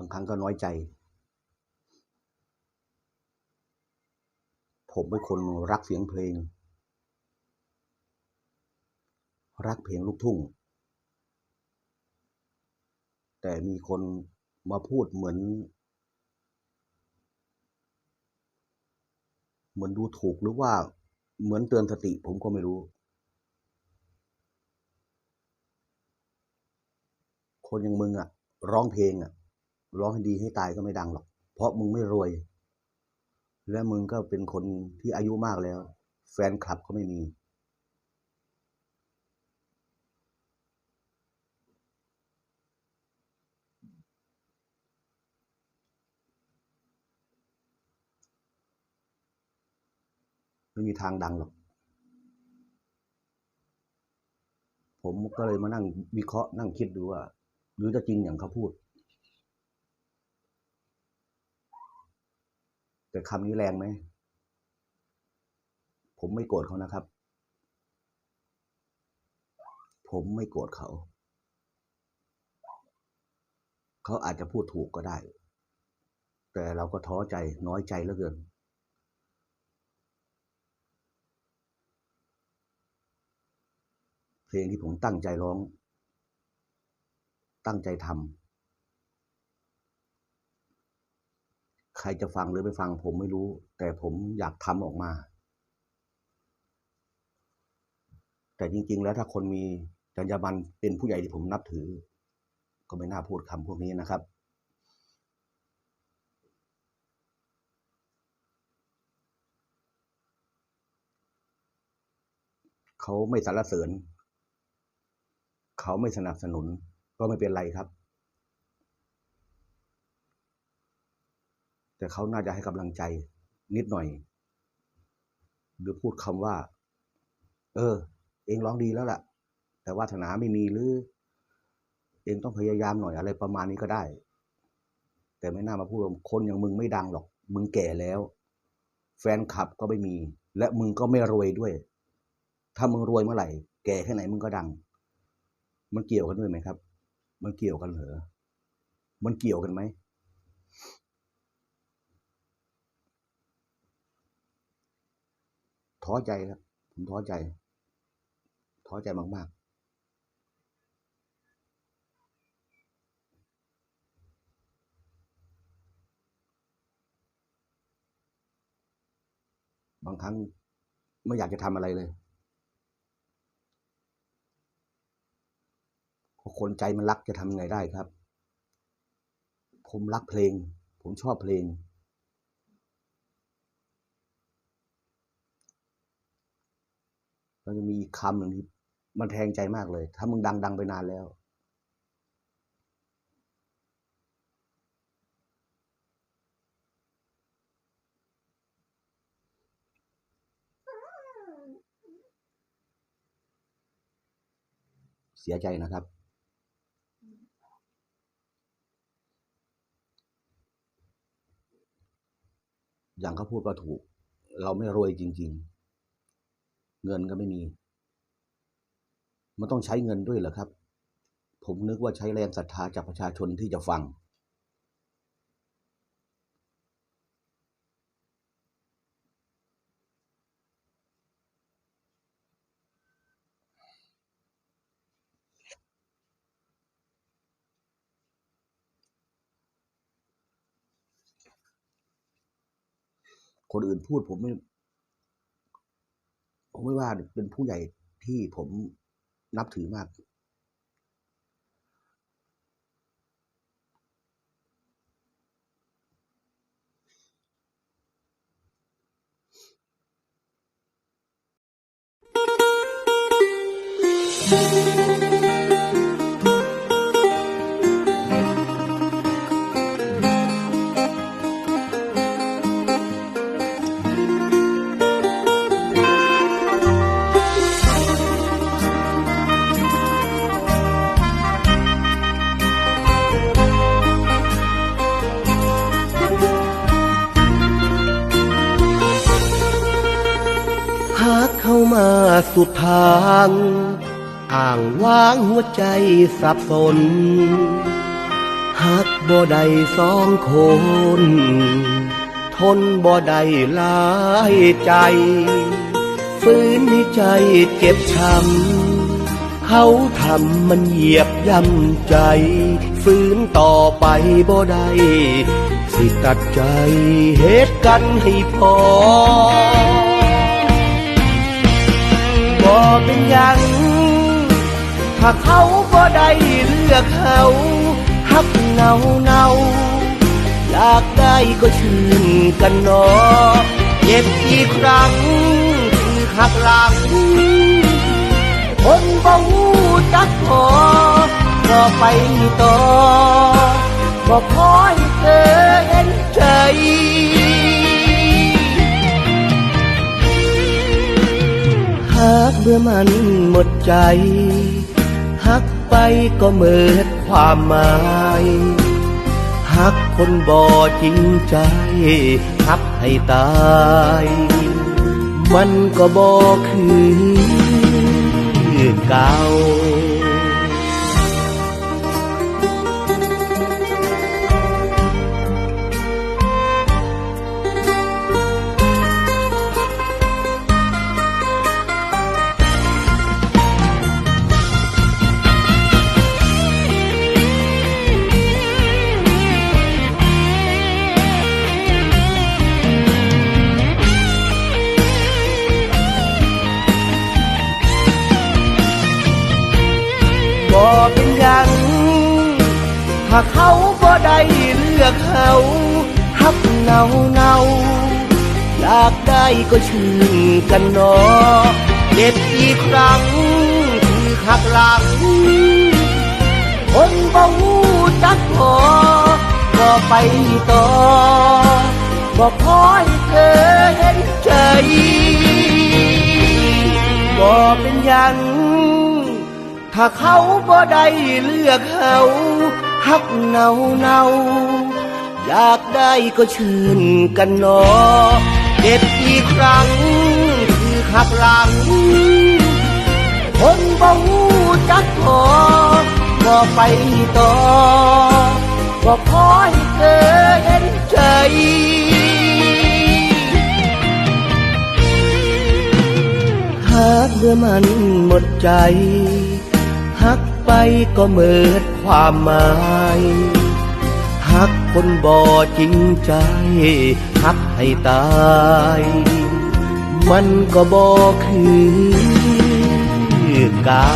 างครั้งก็น้อยใจ ผมเป็นคนรักเสียงเพลง รักเพลงลูกทุ่ง แต่มีคนมาพูดเหมือน เหมือนดูถูกหรือว่าเหมือนเตือนสติผมก็ไม่รู้ คนอย่างมึงอะร้องเพลงอะ ร้องให้ดีให้ตายก็ไม่ดังหรอก เพราะมึงไม่รวย และมึงก็เป็นคนที่อายุมากแล้ว แฟนคลับก็ไม่มี ไม่มีทางดังหรอก ผมก็เลยมานั่งวิเคราะห์นั่งคิดดูว่า หรือจะจริงอย่างเขาพูด แต่คำนี้แรงไหม ผมไม่โกรธเขานะครับ ผมไม่โกรธเขา เขาอาจจะพูดถูกก็ได้ แต่เราก็ท้อใจน้อยใจเหลือเกิน เพลงที่ผมตั้งใจร้อง ตั้งใจทำ ใครจะฟังหรือไม่ฟังผมไม่รู้ แต่ผมอยากทำออกมา แต่จริง ๆ แล้วถ้าคนมีจรรยาบรรณเป็นผู้ใหญ่ที่ผมนับถือ ก็ไม่น่าพูดคำพวกนี้นะครับ เขาไม่สรรเสริญ เขาไม่สนับสนุนก็ไม่เป็นไรครับ แต่เขาน่าจะให้กำลังใจนิดหน่อย หรือพูดคำว่า เออ เองร้องดีแล้วล่ะ แต่วาสนาไม่มีหรือ เองต้องพยายามหน่อยอะไรประมาณนี้ก็ได้ แต่ไม่น่ามาพูดว่าคนอย่างมึงไม่ดังหรอก มึงแก่แล้ว แฟนคลับก็ไม่มี และมึงก็ไม่รวยด้วย ถ้ามึงรวยเมื่อไหร่ แก่แค่ไหนมึงก็ดัง มันเกี่ยวกันด้วยไหมครับ มันเกี่ยวกันเหรอมันเกี่ยวกันไหม ท้อใจครับ ผมท้อใจ ท้อใจมาก ๆบางครั้งไม่อยากจะทำอะไรเลยคนใจมันรักจะทำไงได้ครับ ผมรักเพลง ผมชอบเพลง แล้วจะมีอีกคำหนึ่งที่มันแทงใจมากเลย ถ้ามึงดังดังไปนานแล้ว เสียใจนะครับอย่างเขาพูดก็ถูก เราไม่รวยจริง ๆ เงินก็ไม่มี มันต้องใช้เงินด้วยเหรอครับ ผมนึกว่าใช้แรงศรัทธาจากประชาชนที่จะฟัง คนอื่นพูดผมไม่ ผมไม่ว่าเป็นผู้ใหญ่ที่ผมนับถือมากหากเข้ามาสุดทาง อ่างว้างหัวใจสับสน หักบ่ได้สองคน ทนบ่ได้หลายใจฟื้นในใจเจ็บช้ำเขาทำมันเหยียบย่ำใจ ฟื้นต่อไปบ่ได้สิตัดใจเหตุกันให้พอ เป็นยัง ถ้าเขาบ่ได้เลือกเขาฮักเงาเงาอยากได้ก็ชื่นกันเนอเจ็บอีกครั้งคือหักหลัง คนบ่หูจักพอก็ไปต่อบ่คอยเธอเห็นใจ กเมื่อมันหมดใจ หักไปก็เมิดความหมายหักคนบ่จริงใจ หักให้ตาย มันก็บ่คือเก่า บ่เป็นยังถ้าเขาบ่ได้เลือกเขาฮักเงาเงาอยากได้ก็ชื่นกันเนอเจ็บอีกครั้งคือหักหลัง คนบ่หูจักพอก็ไปต่อบ่คอยเธอเห็นใจบ่เป็นยัง ถ้าเขาบ่ได้เลือกเขาฮักเนาเนาอยากได้ก็ชื่นกันนอเจ็บอีกครั้งคือหักหลัง คนบ่หูจักพอก็ไปต่อก็คอยเธอเห็นใจหากเมื่อมันหมดใจ หักไปก็เมิดความหมายหักคนบ่จริงใจหักให้ตาย มันก็บ่คือเก่า